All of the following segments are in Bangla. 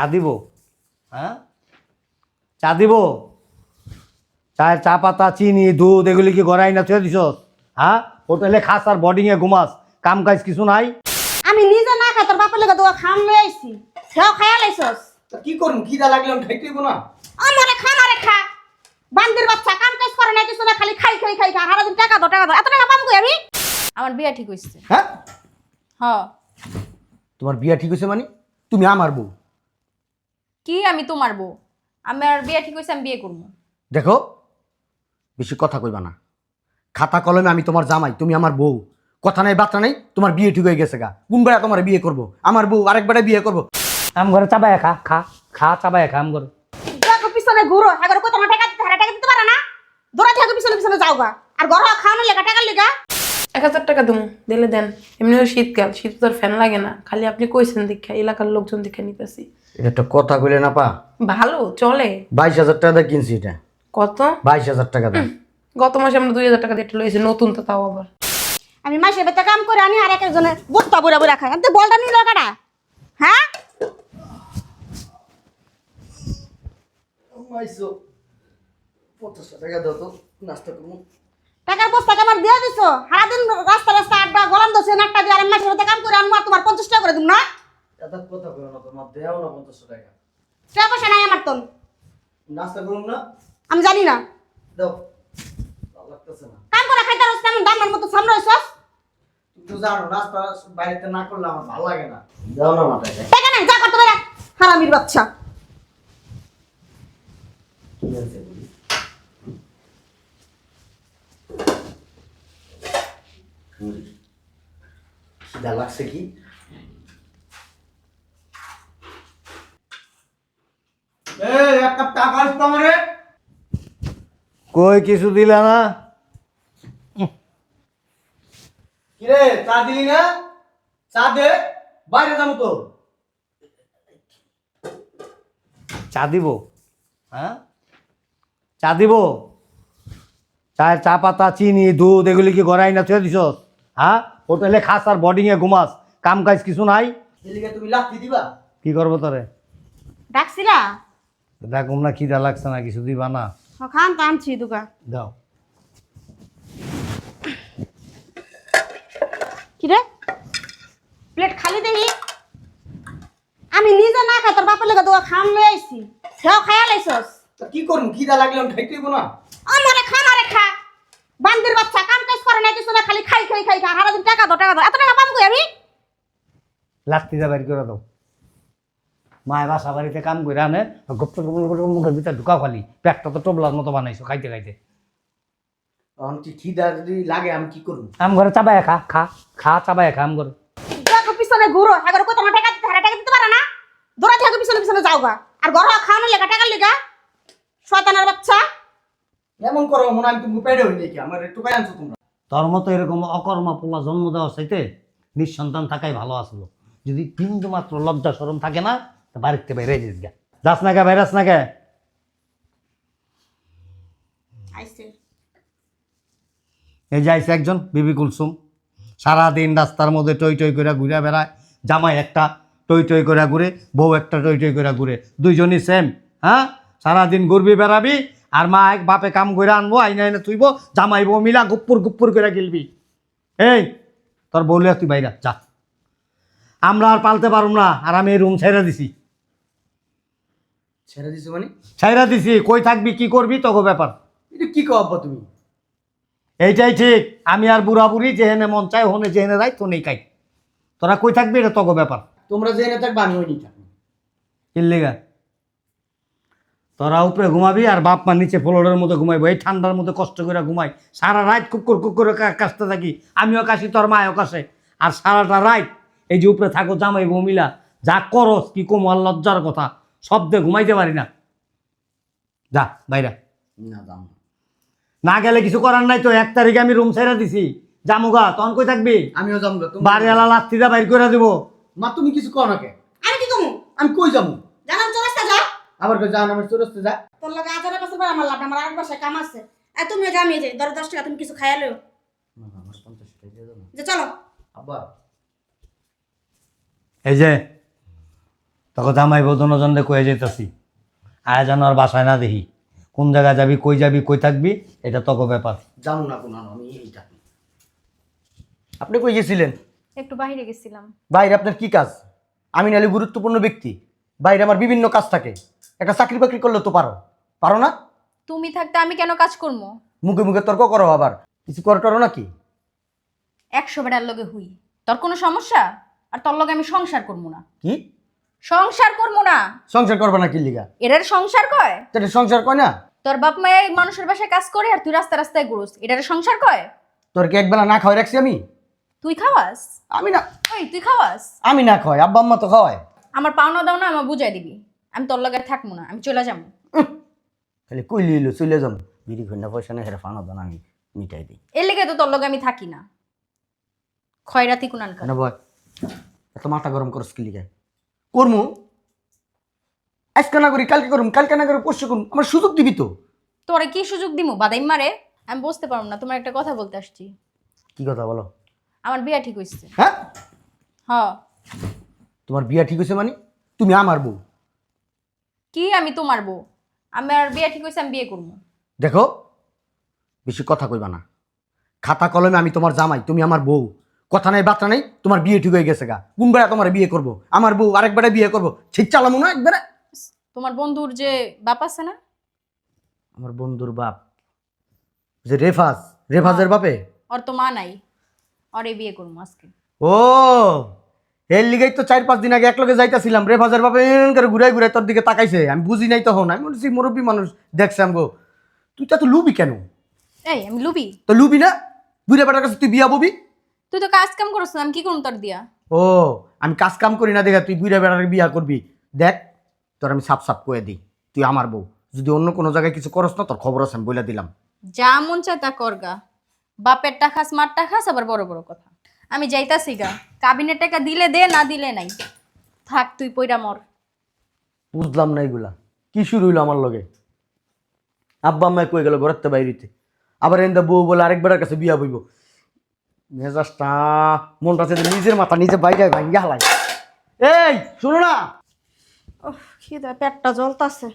চা দিব। হ্যাঁ? চা দিব। চায়ের চা পাতা চিনি দুধ এগুলি কি গড়াই না থুয়ে দিছ হ্যাঁ? হোটেলে খাস আর বোর্ডিংয়ে ঘুমাস। কাম কাজ কিছু নাই? আমি নিজে না খাই তোর বাপের লেগে দোয়া খাম লই আইছি। সেও খাইয়া লাইছস। তা কি করুন খিদা লাগলে আমি খাইতেইব না? আমারে খা মারে খা। বান্দির বাচ্চা কাম কাজ করে না কিছু না খালি খাই খাই খাই খা। সারাদিন টাকা দাও টাকা দাও। এত টাকা পাম কই আমি? আমার বিয়া ঠিক হইছে। হ্যাঁ? হ। তোমার বিয়া ঠিক হয়েছে মানে? তুমি আমার বউ। কি আমি তোমার বউ? আমার বিয়ে ঠিক হইছে আমি বিয়ে করব। দেখো বেশি কথা কইবা না। খাতা কলমে আমি তোমার জামাই তুমি আমার বউ। কথা নাই বার্তা নাই তোমার বিয়ে ঠিক হয়ে গেছে গা। কোন বেড়া তোমার বিয়ে করব? আমার বউ আরেক বেড়া বিয়ে করব? আম ঘরে চাবায় খা খা খা চাবায় খা আম ঘরে। দেখো পিছনে ঘুরো। এগারো কত টাকা দিতে হারা টাকা দিতে পারে না। দৌড়া থাকো পিছনে পিছনে যাও গা। আর ঘর খাওয়ানো লেগা টাকা লেগা। এক হাজার টাকা দেবো দিলে দেন। এমনিও শীতকাল শীত তো আর ফ্যান লাগে না। খালি আপনি কইছেন দীক্ষা এলাকার লোকজন দেখে নিতেছি। এটা কথা কইলে না পা? ভালো চলে। বাইশ হাজার টাকা দিয়ে কিনছি এটা। কত? বাইশ হাজার টাকা দাম গত মাসে আমরা দুই হাজার টাকা দিয়ে একটা লইছি নতুন তো তাও আবার। আমি মাসে বেতে কাম করে আনি আর এক একজনের বস্তা বুড়া বুড়া খাই আমি তো বলটা নিল কাটা হ্যাঁ? টাকা দাও তো নাস্তা করব। টাকার বস্তা আমার দিয়ে দিছো? সারাদিন রাস্তা রাস্তা আড্ডা গলাম দোষে একটা দিয়ে আর মাসে বেতে কাম করে আনব তোমার পঞ্চাশ টাকা করে দিব না? এত কথা কইও না তোমার দেও না পঞ্চাশ টাকা। টাকা পয়সা নাই আমার তো নাস্তা করুন না? আমি জানি না। দাও। ভালো লাগতেছে না। কাম করে খাইতে রস তেমন দামের মতো সামনে হইছস তুমি তো জানো নাস্তা বাড়িতে না করলে আমার ভালো লাগে না। দাও না মাথায় টাকা। নাই যা করতে পারে হারামির বাচ্চা। কি বলি? খিদা লাগছে কি এই এক কাপ চা খাস তো আমারে কই কিছু দিলা না? কি রে চা দিলি না? চা দে বাইরে যাব তো। চা দিব? হ্যাঁ? চা দিব? চায়ের চা পাতা চিনি দুধ এগুলি কি গড়াই না থুয়ে দিছ হ্যাঁ? হোটেলে খাস আর বোর্ডিংয়ে ঘুমাস। কাম কাজ কিছু নাই? এদিকে তুমি লাথি দিবা। কি করব তোরে? ডাকছিলা? দেখুন না খিদা লাগছে না কিছু দিবা না? খান তো আনছি দুকা দাও। কি রে প্লেট খালি দেখি? আমি নিজে না খাই তোর বাপের লেগে দোয়া খাম লই আইছি। সেও খাইয়া লাইছস। কি করুন খিদা লাগলে আমি খাইতেইব না? আমারে খা মারে খা। বান্দির বাচ্চা কাম কাজ করে না কিছু না খালি খাই খাই খাই খা। সারাদিন টাকা দাও টাকা দাও। এত টাকা পাম কই আমি? লাত্তিটা বাইর করে দাও। মায় বাসা বাড়িতে কাম করে আনে গপ্প মুখের ভিতরে ঢুকাও খালি। পেটটা তো টোবলার মতো বানাইছো খাইতে খাইতে। খিদা যদি লাগে আমি কি করব আম ঘরে চাবায় খা খা খা চাবায় খা আম ঘরে দেখো পিছনে ঘুরো এগারো কত টাকা দিতে হারা টাকা দিতে পারে না? দৌড়া থাকো পিছনে পিছনে যাও গা। আর ঘর খাওয়ানো লেগা টাকা লেগা শয়তানের বাচ্চা। এমন করো মনে আমি তুমি পেটে হই নাকি? আমার একটু কাই আনছো তোমরা। তোর মতো এরকম অকর্মা পোলা জন্ম দেওয়া চাইতে নিঃসন্তান থাকাই ভালো আসলো যদি বিন্দু মাত্র লজ্জা সরম থাকে না বাড়িতে বাইরে যাস গা। যাস না কে বাইরাস না আইছে। এই যে আইসে একজন বিবি কুলসুম। সারাদিন রাস্তার মধ্যে টই টই করে ঘুরে বেড়ায়। জামাই একটা টই টই করে ঘুরে বউ একটা টই টই করে ঘুরে। দুইজনই সেম হ্যাঁ? সারাদিন ঘুরবি বেড়াবি আর মা এক বাপে কাম করে আনব আইনা আইনা তুইব জামাই বউ মিলা গুপ্পুর গুপ্পুর করে গিলবি। এই তোর বউলে তুই বাইরা যা। আমরা আর পালতে পারুম না আর আমি এই রুম ছেড়ে দিছি। ছেড়ে দিছো মানে? ছেড়ে দিছি কই থাকবি কি করবি তোকে ব্যাপার। এটা কি কো আব্বা তুমি? এইটাই ঠিক আমি আর বুড়া বুড়ি যেহেনে মন চায় হনে যেহেনে রাই তো নেই কাই তোরা কই থাকবি এটা তোকে ব্যাপার। তোমরা যে এনে থাকবে আমি ওই থাকব। কিল্লিগা তোরা উপরে ঘুমাবি আর বাপ মা নিচে ফ্লোরের মধ্যে ঘুমাইবো এই ঠান্ডার মধ্যে কষ্ট করে ঘুমাই। সারা রাত কুকুর কুকুর কাশতে থাকি। আমিও কাশি তোর মায়ও কাশে। আর সারাটা রাত এই যে উপরে থাকো জামাই বমিলা যা করস কি কম আর লজ্জার কথা। শব্দে ঘুমাইতে পারি না। যা বাইরা। না দাম না। গেলে কিছু করার নাই তো এক তারিখে আমি রুম ছেড়ে দিছি। জামুগা তখন কই থাকবি? আমিও যাব গা, তুমি বাড়িওয়ালা লাত্তিটা বাইর করে দিব। মা তুমি কিছু কো না কে? আমি কি কমু? আমি কই যাব জানাম চলাস্তা যা আবার কই যান আমার চরস্তে যা তোর লগে আজারে পাশে পর আমার লাভ আমার বাসায় কাম আছে। এই তুমি যা আমি যাই দশ দশ টাকা তুমি কিছু খাইয়া লও যে চলো। আব্বা। এই যে তখন জামাই বদনজনরে কয়ে যেতেছি আয় যেন আর বাসায় না দেখি। কোন জায়গায় যাবি কই যাবি কই থাকবি এটা তক ব্যাপার। জানো না কোনো আমি এইটা আপনি কই গেছিলেন? একটু বাইরে গেছিলাম। বাইরে আপনার কি কাজ? আমি নাহলে গুরুত্বপূর্ণ ব্যক্তি। বাইরে আমার বিভিন্ন কাজ থাকে। একটা চাকরি বাকরি করলে তো পারো। পারো না? তুমি থাকতে আমি কেন কাজ করব? মুখে মুখে তর্ক করো আবার। কিছু করে টরো নাকি? একশো বেড়ার লগে হুই। তোর কোনো সমস্যা? আর তোর লগে আমি সংসার করব না। কি? সংসার করব না। সংসার করবে না কি লিগা? এটার সংসার কয়? এটা সংসার কয় না? তোর বাপ মায়ে মানুষের বাসায় কাজ করে আর তুই রাস্তা রাস্তায় ঘুরোস। এটার সংসার কয়? তোর কি একবেলা না খাওয়াই রাখছি আমি? তুই খাওয়াস? আমি না। ওই তুই খাওয়াস? আমি না খাওয়াই আব্বা আম্মা তো খাওয়ায়। আমার পাওনা দাও না আমার বুঝাই দিবি। আমি তোর লগে থাকব না আমি চলে যাব। খালি কই লিলো চলে যাম। বিড়ি খন্ডা পয়সা নেই পাওনা ফানা দানা আমি মিটাই দিই। এর লেগে তো তোর লগে আমি থাকি না। খয়রাতি কুনান কেন ভয় এত মাথা গরম করস কি লিগে? করমু? আজকে না করি কালকে করুম কালকে না করে পরশু করুম। আমার সুযোগ দিবি তো? তোরে কি সুযোগ দিমু? বাদাই মারে? আমি বুঝতে পারব না তোমার একটা কথা বলতে আসছি। কি কথা বলো? আমার বিয়া ঠিক হইছে। হ্যাঁ? হ। তোমার বিয়া ঠিক হয়েছে মানে? তুমি আমার বউ। কি আমি তোমার বউ? আমার বিয়া ঠিক হইছে আমি বিয়ে করব দেখো বেশি কথা কইবা না। খাতা কলমে আমি তোমার জামাই তুমি আমার বউ। কথা নাই বার্তা নাই তোমার বিয়ে ঠিক হয়ে গেছে গা। কোন বেড়া তোমার বিয়ে করব? আমার বউ আরেক বেড়া বিয়ে করব। ঠিক চালামো না একবারে তোমার বন্ধুর যে বাপ আছে না? আমার বন্ধুর বাপ। যে রেফাজ রেফাজের বাপে? ওর তো মা নাই। ওরে বিয়ে করব আজকে। ও এর লিগেই তো চার পাঁচ দিন আগে একলগে যাইতাছিলাম। রেফাজের বাপে এরম করে ঘুরাই ঘুরাই তোর দিকে তাকাইছে। আমি বুঝি নাই তখন। আমি বলছি মুরব্বী মানুষ দেখছি আমগো। তুই তো এত লুবি কেন? এই আমি লুবি। তো লুবি না? বুড়ে বেটার কাছে তুই বিয়া ববি? তুই তো কাজ কাম করছ আমি কি করব তোর দিয়া? ও আমি কাজ কাম করি না দেখা তুই বুড়ে বেড়ার বিয়া করবি। দেখ তোর আমি সাপ সাপ করে দিই তুই আমার বউ। যদি অন্য কোনো জায়গায় কিছু করস না তোর খবর আছে আমি বলে দিলাম। যা মন চায় তা করগা বাপের টাকা স্মার্ট টাকা আবার বড় বড় কথা। আমি যাইতাছি গা। কাবিনের টাকা দিলে দে না দিলে নাই। থাক তুই পইরা মর। বুঝলাম না এগুলা। কি শুরু হইল আমার লগে? আব্বা আম্মায় কয়ে গেল ঘরের বাইরিতে। আবার এন্দা বউ বলে আরেক বেড়ার কাছে বিয়া বইব। মেজাজটা মনটা চাইছে নিজের মাথা নিজে বাইরে ভাঙ্গি হালাই এই শুনো না। ওহ খিদে পেটটা জ্বলতাছে।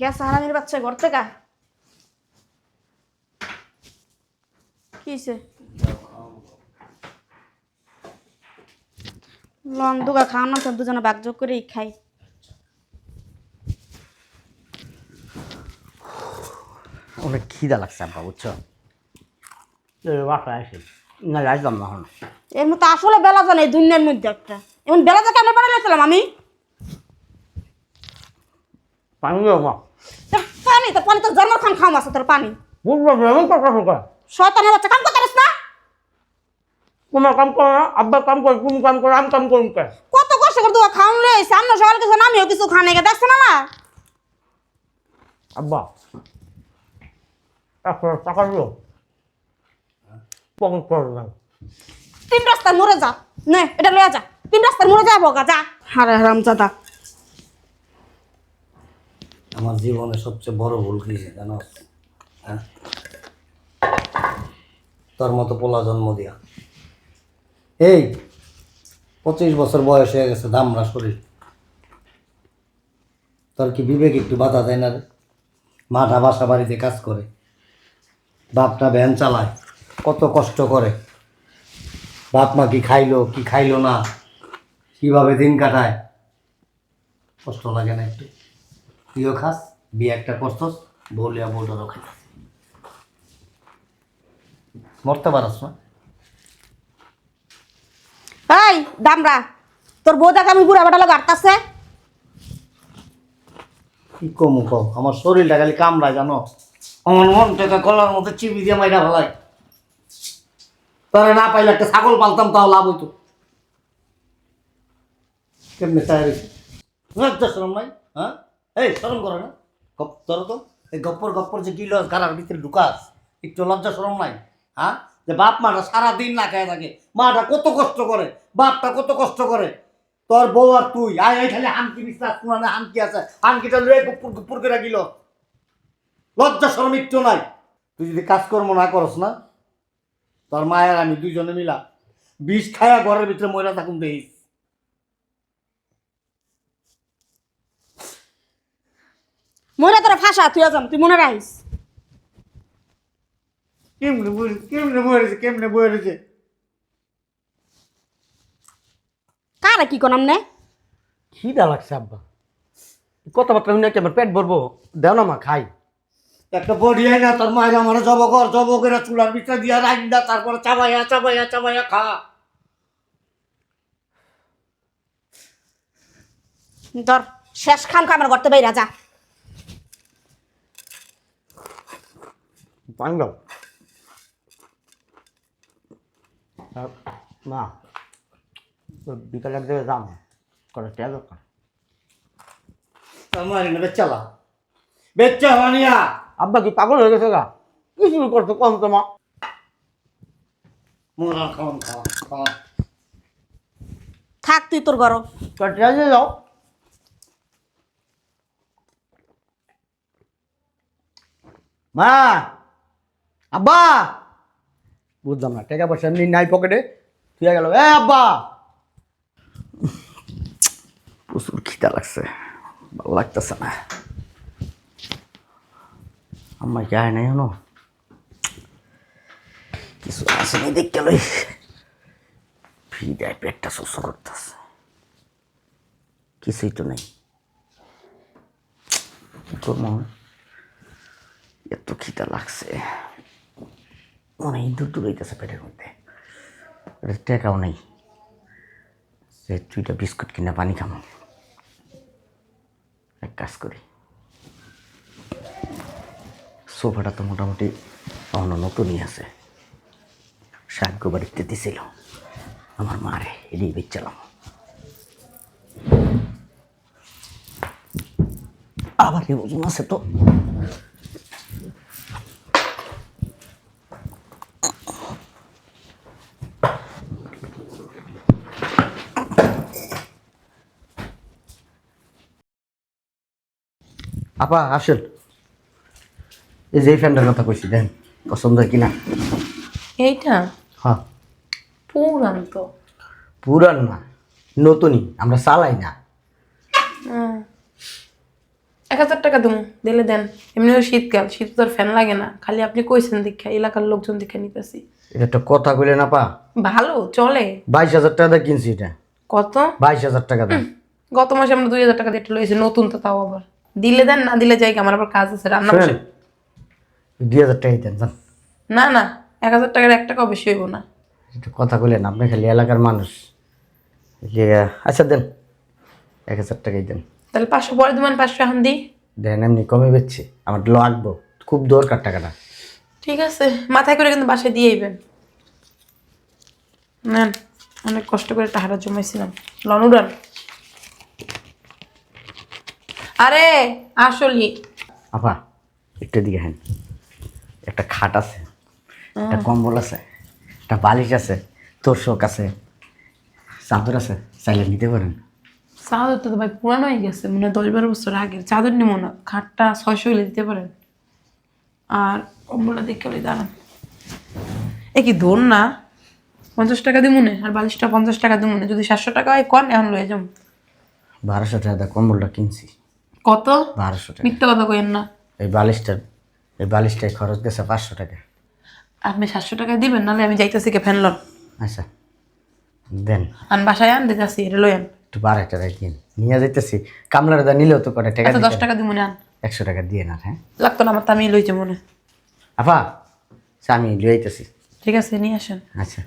গ্যাস হারামির বাচ্চা ঘর থেকে? কিছে লন দুগা খাওয়ানো তো দুজনে বাগযোগ করেই খাই। অনেক খিদা লাগছে আব্বা বুঝছ? বাসায় আসি। না আসলাম না এখন। এর মতো আসলে বেলা জানে এই দুনিয়ার মধ্যে একটা। এমন বেলা যা কেন বেড়ালেছিলাম আমি? পানি দেবো মা। তা পানি তো পানি তো জন্ম খান খাওয়া আছে তোর পানি। বুঝব এমন কথা শোকা শয়তানের বাচ্চা কাম করতে না? তোমার কাম করো না আব্বা কাম করে তুমি কাম করো আমি কাম করুন কে? কত কষ্ট করে দুগা খাওয়ান রে সামনে সকাল কিছু আমিও কিছু খানে গে দেখছ না না আব্বা টাকা দিও। পকেট দেন তিন রাস্তার মোড়ে যা। নে এটা লয়ে যা। তিন রাস্তার মোড়ে যা বগা যা। হারে হারাম জাদা আমার জীবনে সবচেয়ে বড় ভুল কি জানো? হ্যাঁ? তোর মতো পোলা জন্ম দিয়া। এই পঁচিশ বছর বয়স হয়ে গেছে দামরা শরীর। তোর কি বিবেক একটু বাধা দেয় না রে? মাঠা বাসা বাড়িতে কাজ করে। বাপটা ভ্যান চালায়। কত কষ্ট করে। বাপ মা কি খাইলো কি খাইলো না কীভাবে দিন কাটায়? কষ্ট লাগে না একটু। তুইও খাস বিয়ে একটা করছস বলিয়া বউটারও খাইতাস মরতে পারস না। এই দামরা তোর বউ দেখ আমি বুড়া বেটা লোক আটকাছে কি কমু কম আমার শরীরটা খালি কামড়ায় জানো। আমার মনটাকে গলার মধ্যে চিবি দিয়ে মাইরা ফেলাই তারা না পাইলে একটা ছাগল পালতাম, তাও লাভ হইতো। কেমনে রেখে লজ্জা শরম নাই হ্যাঁ? এই, শরম করে না। গপ ধরো তো? এই গপ্পর গপ্পর যে গিল গাড়ার ভিতরে ঢুকাস, একটু লজ্জা শরম নাই হ্যাঁ? যে বাপ মাটা সারাদিন না খায় থাকে, মাটা কত কষ্ট করে, বাপটা কত কষ্ট করে। তোর বউ আর তুই, আয় এই খালি হামকি বিশ্বাস কোরআনে হামকি আছে। হামকিটা লয়ে গুপুর গুপুর করে গিল। লজ্জা শরম একটু নাই। তুই যদি কাজকর্ম না করস না তোর মায়ের আমি দুইজনে মিলা বিষ খায়া ঘরের ভিতরে ময়রা থাকুন দেখিস। ময়রা তোরা ফাঁসা তুই আজাম তুই মনে রাখিস। কেমনে বই কেমনে বই রয়েছে কেমনে বই রয়েছে কারা কি কোনাম নে? খিদা লাগছে আব্বা। কথাবার্তা শুনে কি আমার পেট ভরবো? দেও না মা খাই। একটা বডি আই না তোর মায়ের আমার জব কর জব করে চুলার ভিতরে দিয়া রাখ দা তারপরে চাবাইয়া চাবাইয়া চাবাইয়া খা। ধর শেষ খাম খামার করতে বাইরা যা। পানি দাও আর মা বিকালে এক জায়গায় যাম। করে টেয়া দরকার? তোর মায়ের না বেচালা বেচালা নিয়া আব্বা কি পাগল হয়ে গেছে গা? কি শুরু করছ? কম তো মা। মোরা খাওয়ান খাওয়া খাওয়া থাক তুই তোর ঘর করে যাও। মা আব্বা। বুঝলাম না টাকা পয়সা এমনি নাই পকেটে। তুই গেল। এ আব্বা। প্রচুর খিদা লাগছে ভালো লাগতেছে না। আম্মা কি আয় নাই হনো কিছু আসেনি দেখতে লই। ফিদায় পেটটা শস্য করতেছে। কিছুই তো নেই। করব এত খিদা লাগছে। মনে ইঁদুর দূরাইতেছে পেটের মধ্যে। টেকাও নেই। যে দুইটা বিস্কুট কিনে পানি খামো। এক কাজ করি। সোফাটা তো মোটামুটি অন্য নতুনই আছে। সাহায্য বাড়িতে দিছিল। আমার মারে এদিকে বেচালাম আবার এই ওজন আছে তো? আপা, আসেন। এই যে এই ফ্যানটার কথা কইছি দেন পছন্দ হয় কিনা? এইটা? হ্যাঁ। পুরান তো। পুরান না নতুনই আমরা চালাই না। এক হাজার টাকা দেবো দিলে দেন। এমনিও শীতকাল শীত তো আর ফ্যান লাগে না। খালি আপনি কইছেন দীক্ষা এলাকার লোকজন দীক্ষা নিতেছি। এটা একটা কথা কইলে না পা? ভালো চলে। বাইশ হাজার টাকা দিয়ে কিনছি এটা। কত? বাইশ হাজার টাকা দাম। গত মাসে আমরা দুই হাজার টাকা দিয়ে একটা লইছি নতুন তো তাও আবার। দিলে দেন না দিলে যাই আমার আবার কাজ আছে রান্না দুই হাজার টাকাই দেন জান না না এক হাজার টাকার এক টাকাও বেশি হইব না। একটু কথা কইলেন আপনি খালি এলাকার মানুষ। লিগা আচ্ছা দেন এক হাজার টাকাই দেন। তাহলে পাঁচশো পরে দেবেন পাঁচশো এখন দিই। দেন এমনি কমে বেচছি। আমার লাগবো খুব দরকার টাকাটা। ঠিক আছে মাথায় করে কিন্তু বাসায় দিয়ে আইবেন। নেন অনেক কষ্ট করে টাকাটা জমাইছিলাম। লন উড়ান। আরে আসলি আপা একটু দিকে হ্যাঁ একটা খাট আছে একটা কম্বল আছে একটা বালিশ আছে তোষক আছে চাদর আছে চাইলে নিতে পারেন। চাদর তো ভাই পুরানো হয়ে গেছে মানে দশ বারো বছর আগের। চাদর নিব না খাটটা ছয়শো হলে দিতে পারেন। আর কম্বলটা দেখে ওই দাঁড়ান। এ কি ধর না? পঞ্চাশ টাকা দিব মনে আর বালিশটা পঞ্চাশ টাকা দিব মনে যদি সাতশো টাকা হয় কন এখন লয়ে যাম বারোশো টাকা কম্বলটা কিনছি। কত? বারোশো টাকা। মিথ্যা কথা কইেন না। এই বালিশটার এই বালিশটায় খরচ গেছে পাঁচশো টাকা। আপনি সাতশো টাকা দিবেন নাহলে আমি যাইতেছি কে ফ্যানলন আচ্ছা দেন। আন বাসায় আন দিতেছি এটা লই আন। একটু বারো টাকা কিন নিয়ে যাইতেছি কামলার দা নিলেও তো কটা টাকা আচ্ছা দশ টাকা দিব মনে আন একশো টাকা দিয়ে না হ্যাঁ? লাগতো না আমার তো আমি লইছে মনে। আপা আমি লিয়ে আইতেছি। ঠিক আছে নিয়ে আসেন। আচ্ছা।